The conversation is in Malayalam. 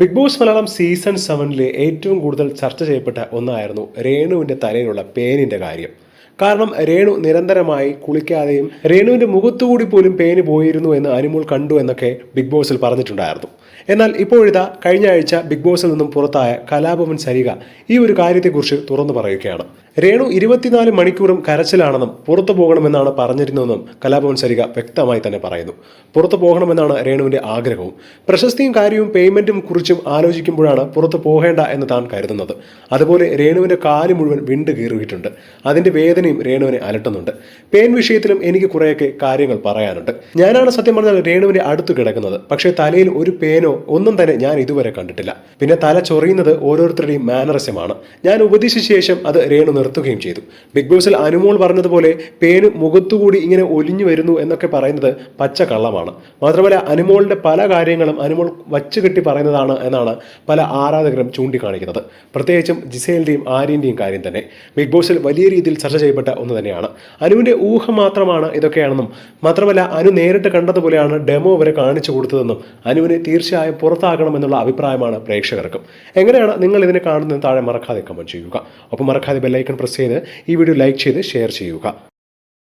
ബിഗ് ബോസ് മലയാളം സീസൺ സെവനിലെ ഏറ്റവും കൂടുതൽ ചർച്ച ചെയ്യപ്പെട്ട ഒന്നായിരുന്നു രേണുവിന്റെ തലയിലുള്ള പേനിന്റെ കാര്യം. കാരണം രേണു നിരന്തരമായി കുളിക്കാതെയും രേണുവിന്റെ മുഖത്തുകൂടി പോലും പേന് പോയിരുന്നു എന്ന് അനുമോൾ കണ്ടു എന്നൊക്കെ ബിഗ് ബോസിൽ പറഞ്ഞിട്ടുണ്ടായിരുന്നു. എന്നാൽ ഇപ്പോഴിതാ കഴിഞ്ഞ ആഴ്ച ബിഗ് ബോസിൽ നിന്നും പുറത്തായ കലാഭവൻ സരിക ഈ ഒരു കാര്യത്തെക്കുറിച്ച് തുറന്നു പറയുകയാണ്. രേണു ഇരുപത്തിനാല് മണിക്കൂറും കരച്ചിലാണെന്നും പുറത്തു പോകണമെന്നാണ് പറഞ്ഞിരുന്നതെന്നും കലാഭവൻ സരിക വ്യക്തമായി തന്നെ പറയുന്നു. പുറത്തു പോകണമെന്നാണ് രേണുവിന്റെ ആഗ്രഹവും. പ്രശസ്തിയും കാര്യവും പേയ്മെന്റും കുറിച്ചും ആലോചിക്കുമ്പോഴാണ് പുറത്തു പോകേണ്ട എന്ന് താൻ കരുതുന്നത്. അതുപോലെ രേണുവിന്റെ കാൽ മുഴുവൻ വിണ്ട് കീറിയിട്ടുണ്ട്. അതിന്റെ വേദനയും രേണുവിനെ അലട്ടുന്നുണ്ട്. പേൻ വിഷയത്തിലും എനിക്ക് കുറേയൊക്കെ കാര്യങ്ങൾ പറയാനുണ്ട്. ഞാനാണ് സത്യം പറഞ്ഞാൽ രേണുവിന്റെ അടുത്ത് കിടക്കുന്നത്. പക്ഷേ തലയിൽ ഒരു പേനോ ഒന്നും തന്നെ ഞാൻ ഇതുവരെ കണ്ടിട്ടില്ല. പിന്നെ തല ചൊറിയുന്നത് ഓരോരുത്തരുടെയും മാനറസ്യമാണ് ഞാൻ ഉപദേശിച്ച ശേഷം അത് രേണു നിർത്തുകയും ചെയ്തു. ബിഗ് ബോസിൽ അനുമോൾ പറഞ്ഞതുപോലെ പേന് മുഖത്തുകൂടി ഇങ്ങനെ ഒലിഞ്ഞു വരുന്നു എന്നൊക്കെ പറയുന്നത് പച്ച കള്ളമാണ് മാത്രമല്ല അനുമോളിന്റെ പല കാര്യങ്ങളും അനുമോൾ വച്ചുകെട്ടി പറയുന്നതാണ് എന്നാണ് പല ആരാധകരും ചൂണ്ടിക്കാണിക്കുന്നത്. പ്രത്യേകിച്ചും ജിസേലിന്റെയും ആര്യന്റെയും കാര്യം തന്നെ. ബിഗ് ബോസിൽ വലിയ രീതിയിൽ ചർച്ച ചെയ്യപ്പെട്ട ഒന്ന് തന്നെയാണ്. അനുവിന്റെ ഊഹം മാത്രമാണ് ഇതൊക്കെയാണെന്നും മാത്രമല്ല അനു നേരിട്ട് കണ്ടതുപോലെയാണ് ഡെമോ വരെ കാണിച്ചു കൊടുത്തതെന്നും അനുവിനെ തീർച്ചയായും പുറത്താകണമെന്നുള്ള അഭിപ്രായമാണ് പ്രേക്ഷകർക്കും. എങ്ങനെയാണ് നിങ്ങൾ ഇതിനെ കാണുന്നത് താഴെ മറക്കാതെ കമന്റ് ചെയ്യുക. ഒപ്പം മറക്കാതെ ബെല്ലൈക്കൺ പ്രസ് ചെയ്ത് ഈ വീഡിയോ ലൈക്ക് ചെയ്ത് ഷെയർ ചെയ്യുക.